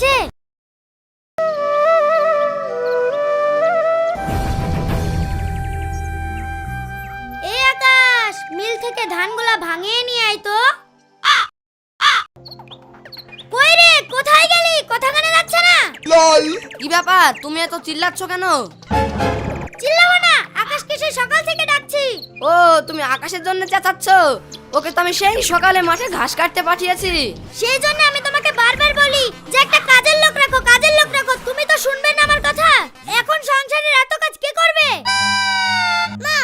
এই আকাশ মিল থেকে ধানগুলা ভাঙিয়ে নিয়ে আয় তো। কই রে কোথায় গেলি? কথা কানে যাচ্ছে না। কি ব্যাপার? তুমি এত চিল্লাচ্ছ কেন? চিল্লাবো না আকাশকে সেই সকাল থেকে ডাকছি। ও তুমি আকাশের জন্য চেঁচাচ্ছ? ওকে তো আমি সেই সকালে মাঠে ঘাস কাটতে পাঠিয়েছি। সেই জন্য আমি তোমাকে বারবার বলি যে একটা কাজের লোক রাখো কাজের লোক রাখো। তুমি তো শুনবে না আমার কথা। এখন সংসারের এত কাজ কে করবে? মা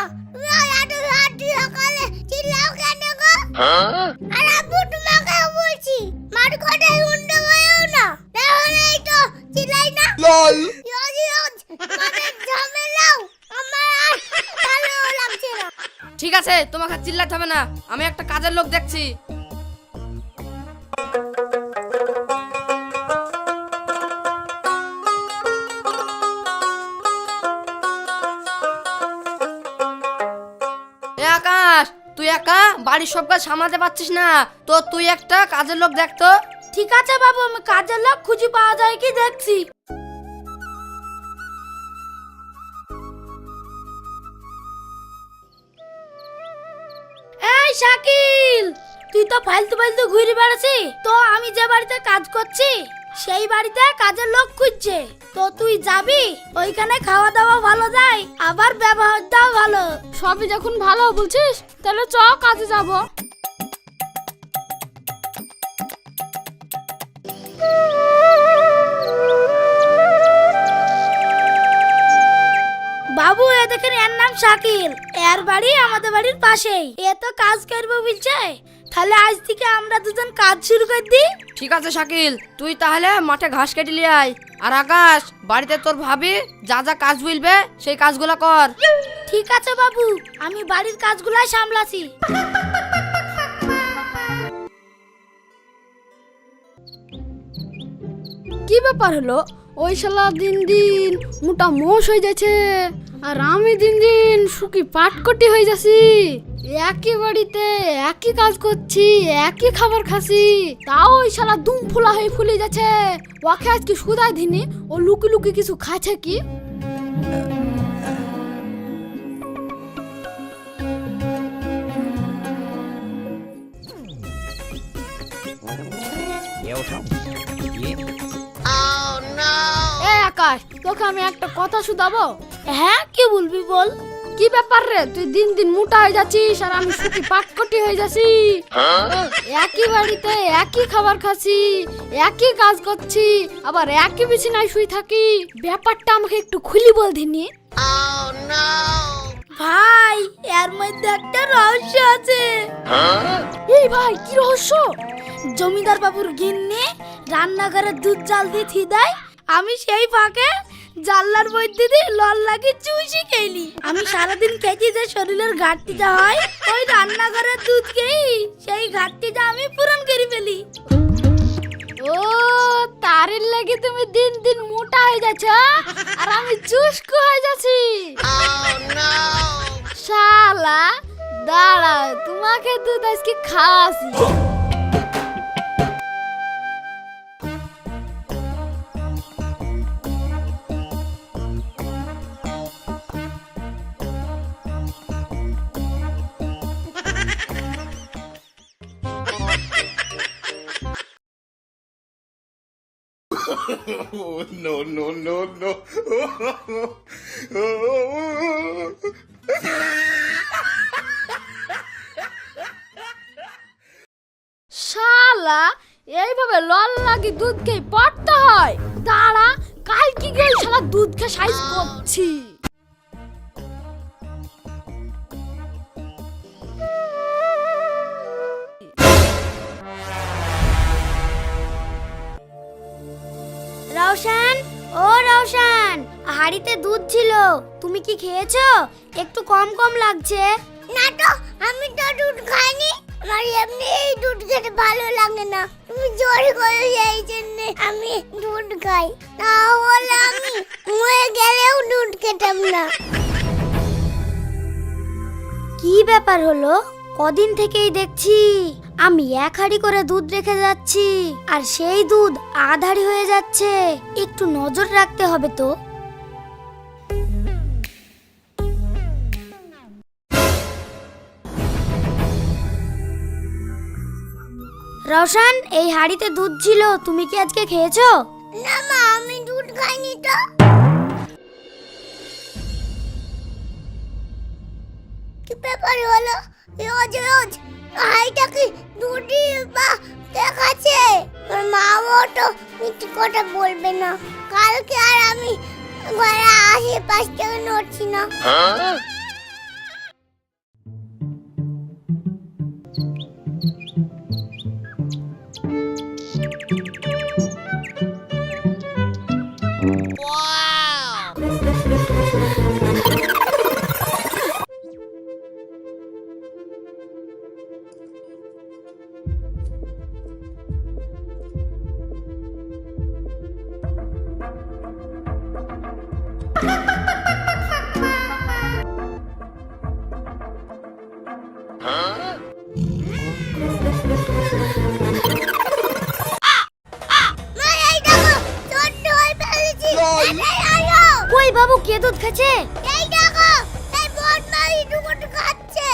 রাত্রি সকালে চিল্লাও কেন গো? আর আব্বু তোমাকে বলছি মার না। তাহলেই তো চিল্লাই না। রোজ রোজ ঝামেলাও আমার ভালো লাগছে না। ঠিক আছে তোমাকে চিল্লাতে হবে না। আমি একটা কাজের লোক দেখছি। বাড়ির সব কাজ সামলাতে পারছিস না। তো তুই একটা কাজের লোক দেখতো ঠিক আছে বাবু, আমি কাজের লোক খুঁজে পাওয়া যায় কি দেখছি। এই শাকিল, তুই তো ফালতু ফালতু ঘুরে বেড়াচ্ছি তো আমি যে বাড়িতে কাজ করছি সেই বাড়িতে কাজের লোক খুঁজছে। তো তুই যাবি? ওইখানে খাওয়া দাওয়া ভালো যায় আবার ব্যবহারটাও ভালো। সবই যখন ভালো বলছিস তাহলে চ কাজে যাব। বাবু এ দেখেন এর নাম শাকিল। এর বাড়ি আমাদের বাড়ির পাশেই। এ তো কাজ করবে বলছে তাহলে আজ থেকে আমরা দুজন কাজ শুরু করে দিই। ঠিক আছে শাকিল। তুই তাহলে মাঠে ঘাস কেটে নিয়ে আয়। আর আকাশ বাড়িতে তোর ভাবি যা যা কাজ বলবে সেই কাজগুলো কর। ঠিক আছে বাবু আমি বাড়ির কাজগুলাই সামলাছি কি ব্যাপার হলো? ওই শালা দিন দিন মোটা মোষ হয়ে যাচ্ছে। আর আমি দিন দিন শুকি পাটকটি হয়ে যাচ্ছি। একই বাড়িতে একই কাজ করছি একই খাবার খাসি তাও ওই শালা দুম ফুলা হয়ে ফুলে যাচ্ছে। ওকে আজকে সুদাই দিনি ও লুকি লুকি কিছু খাচ্ছে কি? আকাশ তোকে আমি একটা কথা শুধাবো? হ্যাঁ কি বলবি বল? কি ব্যাপার রে? তুই দিন দিন মোটা হয়ে যাচ্ছিস আর আমি শুকি পাটকটি হয়ে যাচ্ছি। একই বাড়িতে একই খাবার খাচ্ছি একই কাজ করছি আবার একই বিছানায় শুই থাকি। ব্যাপারটা আমাকে একটু খুলি বল দিনি ভাই এর মধ্যে একটা রহস্য আছে। এই ভাই কি রহস্য? জমিদার বাবুর গিন্নি রান্নাঘরে দুধ জাল দিয়ে থি দেয় আমি সেই ফাঁকে জানলার মধ্যে দিয়ে লল লাগে চুষি খেলি আমি সারাদিন খেয়েছি যে শরীরের ঘাটতিটা হয়, ওই রান্নাঘরের দুধ খেয়ে সেই ঘাটতিটা আমি পূরণ করে ফেলি। ও, তারের লাগে তুমি দিন দিন মোটা হয়ে যাচ্ছ, আর আমি চুস্কু হয়ে যাচ্ছি। শালা দাঁড়া তোমাকে দুধ আজকে খাওয়াছি No, no, no, no. শালা এইভাবে লল লাগি দুধ খেয়ে পড়তে হয় দাঁড়া কাল কি গেল শালা দুধ খেয়ে সাইজ করছি রওশন ও রওশন হাড়িতে দুধ ছিল। তুমি কি খেয়েছো? একটু কম কম লাগছে। না তো আমি তো দুধ খাইনি। আমার এমনি এই দুধ খেতে ভালো লাগে না। তুমি জোর করে এই জন্য আমি দুধ খাই। না হলে আমি মরে গেলেও দুধ খেতাম না। কি ব্যাপার হলো? কদিন থেকেই দেখছি। আমি এক হাড়ি করে দুধ রেখে যাচ্ছি, আর সেই দুধ আধারি হয়ে যাচ্ছে। একটু নজর রাখতে হবে তো। রওশন এই হাড়িতে দুধ ছিল, তুমি কি আজকে খেয়েছো? না মা, আমি দুধ খাইনি তো। কি ব্যাপার হলো? রোজ রোজ হাইটা কি দুধি বা দেখাচ্ছে। তোর মাও তো মিথ্যে কথা বলবে না। কালকে আর আমি ঘরে আশেপাশ থেকে নড়ছি না। কে এই দেখো এই বদমাই দুধ খাচ্ছে।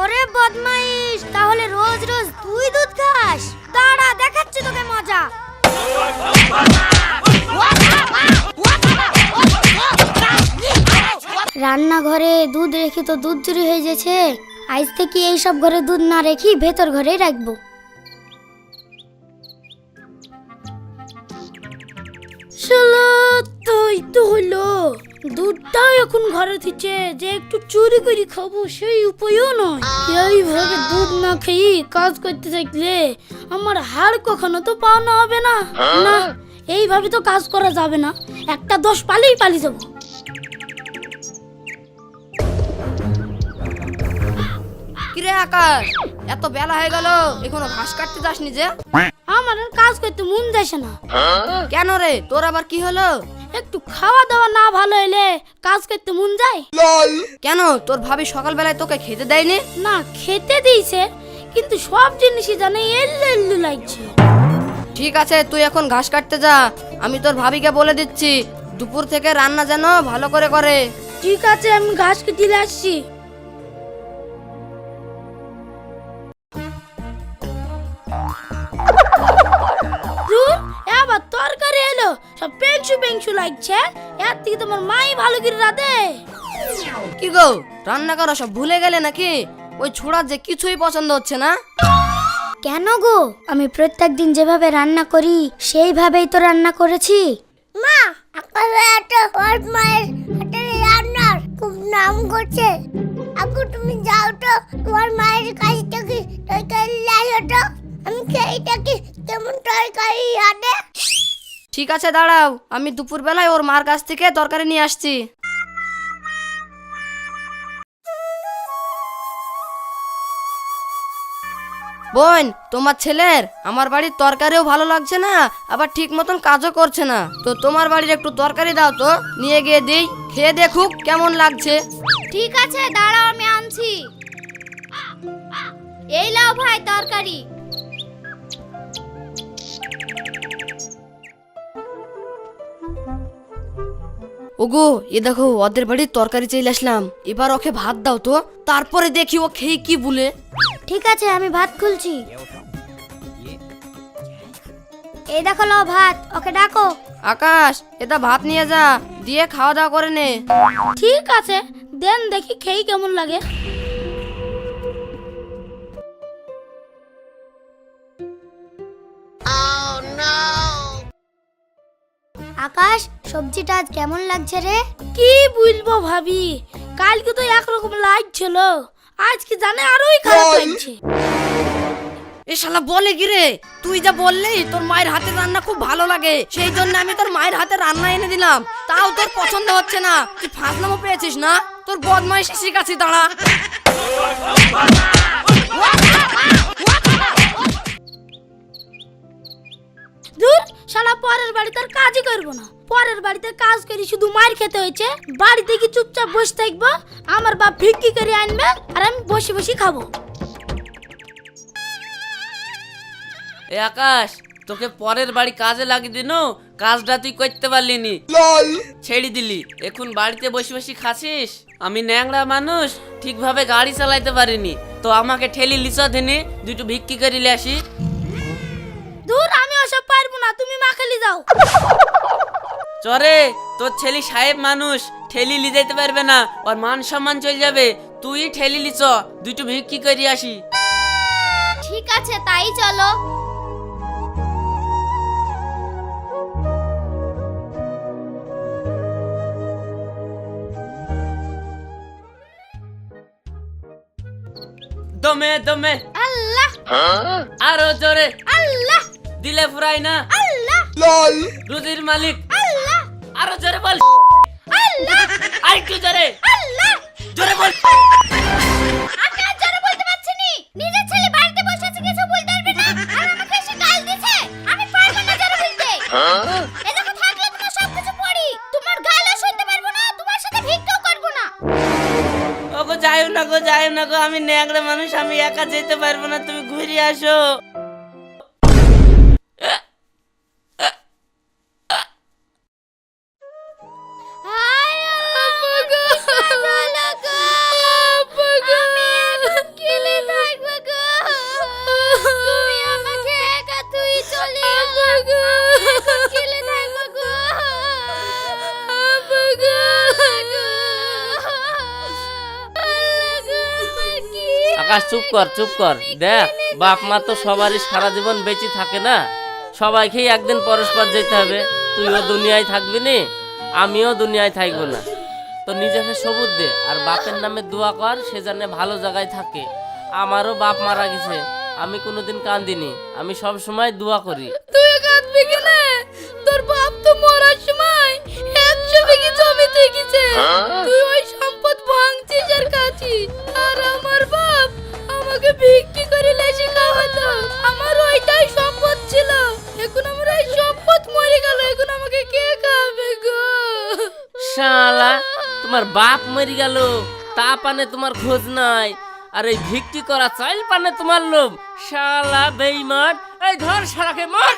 ওরে বদমাইশ তাহলে রোজ রোজ তুই দুধ খাস? দাঁড়া দেখাচ্ছি তোকে মজা। রান্নাঘরে দুধ রেখে তো দুধ চুরি হয়ে গেছে। আজ থেকে এই সব ঘরে দুধ না রেখি ভেতর ঘরেই রাখব। শালা তাই তো হইল দুধটাও এখন ঘরে থেকে যে একটু চুরি করে খাব সেই উপায়ও নয়। এইভাবে দুধ না খেয়ে কাজ করতে থাকলে আমার হাড় কখনো তো পাওয়ানো হবে না। না এইভাবে তো কাজ করা যাবে না। একটা দোষ পালেই পালিয়ে যাব। কিরে আকাশ? এত বেলা হয়ে গেল এখনও ঘাস কাটতে যাসনি যে? আমার আর কাজ করতে মন যাচ্ছে না। কেন রে? তোর আবার কি হলো? একটু খাওয়া দাওয়া না ভালো হইলে কাজ করতে মন যায়? কেন? তোর ভাবি সকালবেলায় তোকে খেতে দেয়নি? না খেতে দিয়েছে কিন্তু সব জিনিসই জানে এল্লু এল্লু লাগছে। ঠিক আছে তুই এখন ঘাস কাটতে যা। আমি তোর ভাবিকে বলে দিচ্ছি দুপুর থেকে রান্না যেন ভালো করে করে। ঠিক আছে আমি ঘাস কেটে আসছি। পেংশু পেংশু লাগছে এর থেকে তোমার মাই ভালো করে রাধে। কি গো রান্না করা সব ভুলে গেলে নাকি? ওই ছোড়ার যে কিছুই পছন্দ হচ্ছে না। কেন গো? আমি প্রত্যেকদিন যেভাবে রান্না করি সেইভাবেই তো রান্না করেছি। মা আকালে একটা ওর মায়ের হাতে রান্নার খুব নাম করছে। আপু তুমি যাও তো তোমার মায়ের কাছ থেকে তরকারি লাইও তো। আমি খেয়ে থাকি কেমন তরকারি হাতে ঠিক আছে, দাঁড়াও। আমি দুপুর বেলায় ওর মার কাছ থেকে তরকারি নিয়ে আসছি। বোন, তোমার ছেলের? আমার বাড়ির তরকারিও ভালো লাগছে না, আবার ঠিক মতন কাজও করছে না। তো তোমার বাড়ির একটু তরকারি দাও তো, নিয়ে গিয়ে দিই, খেয়ে দেখুক কেমন লাগছে। ঠিক আছে, দাঁড়াও, আমি আনছি। এই লাও ভাই তরকারি। ওগো এ দেখো ওদের বাড়ির তরকারি চাইলে আসলাম। এবার ওকে ভাত দাও তো। তারপরে দেখি ও খেয়ে কি বলে। ঠিক আছে আমি ভাত খুলছি। এই দেখো লো ভাত ওকে ডাকো। আকাশ এটা ভাত নিয়ে যা দিয়ে খাওয়া দাওয়া করে নে। ঠিক আছে দেন দেখি খেয়ে কেমন লাগে। আকাশ সবজিটা আজ কেমন লাগছে রে? কি বলব ভাবি? কালকে তো একরকম লাগছিল আজকে জানে আরোই খারাপ লাগছে। এ শালা বলে কি রে? তুই যা বললি তোর মায়ের হাতে রান্না খুব ভালো লাগে। সেই জন্য আমি তোর মায়ের হাতে রান্না এনে দিলাম। তাও তোর পছন্দ হচ্ছে না। তুই ফাঁসলামো পেয়েছিস না? তোর বদমাইশি শিখাচ্ছি দাঁড়া? পরের বাড়িতে আর কাজই করব না। পরের বাড়িতে কাজ করি শুধু মার খেতে হয়েছে। বাড়িতে কি চুপচাপ বসে থাকব? আমার বাপ ভিক্ষি করে আনবে আর আমি বসে বসে খাব। এ আকাশ তোকে পরের বাড়ি কাজে লাগিয়ে দিন কাজটা তুই করতে পারলি নি ছেড়ে দিলি এখন বাড়িতে বসে বসে খাচ্ছিস আমি ন্যাংরা মানুষ ঠিকভাবে গাড়ি চালাইতে পারিনি। তো আমাকে ঠেলি লিচা দিনে দুটো ভিক্ষি করিলে আসি। দূর আমি ওসব না তুমি মাখালি যাও। চরে তোর ছেলে সাহেব মানুষ ঠেলি লি যেতে পারবে না ওর মান সম্মান চলে যাবে। তুই ঠেলি লিচ দুটো ভিক্ষি করি আসি? ঠিক আছে তাই চলো। দমে দমে। আল্লাহ। আরও জোরে। আল্লাহ। দিলে ফুরাই না। আল্লাহ রুজির মালিক। আল্লাহ। আরও জোরে বল। আল্লাহ। আরেকটু জোরে। আল্লাহ। জোরে বল। আমি আর জোরে বলতে পারছি নি। নিজের ছেলে বাড়িতে বসে আছে কিছু বলতে পারবে না। আর আমাকে এসে গাল দিছে আমি পারব না জোরে বলতে। এ থাকলে তোমার সব কিছু পড়ি। তোমার গালও শুনতে পারব না তোমার সাথে ভিক্ষাও করব না। ওগো যাইও না গো যাইও না গো। আমি ন্যাংরা মানুষ আমি একা যেতে পারব না। তুমি ঘুরে আসো। আকাশ চুপ কর চুপ কর। দেখ বাপ মা তো সবারই সারা জীবন বেঁচে থাকে না। সবাইকেই একদিন পরস্পর যেতে হবে। তুইও দুনিয়ায় থাকবি নি? আমিও দুনিয়ায় থাকব না। তো নিজেকে সবুজ দে আর বাপের নামে দোয়া কর সে জানে ভালো জায়গায় থাকে। আমারও বাপ মারা গেছে আমি কোনোদিন কান্দিনি। আমি সব সময় দোয়া করি। তুই কাঁদবি কেনে? তোর বাপ তো মরার সময় একশো বিঘি জমি থেকেছে তুই ওই সম্পদ ভাঙছিস আর খাচ্ছিস শালা তোমার বাপ মরি গেল, তা পানে তোমার খোঁজ নাই, আর এই ভিক্টি করা চাইল পানে তোমার লোভ। শালা বেইমান, এই ধর শালাকে মার।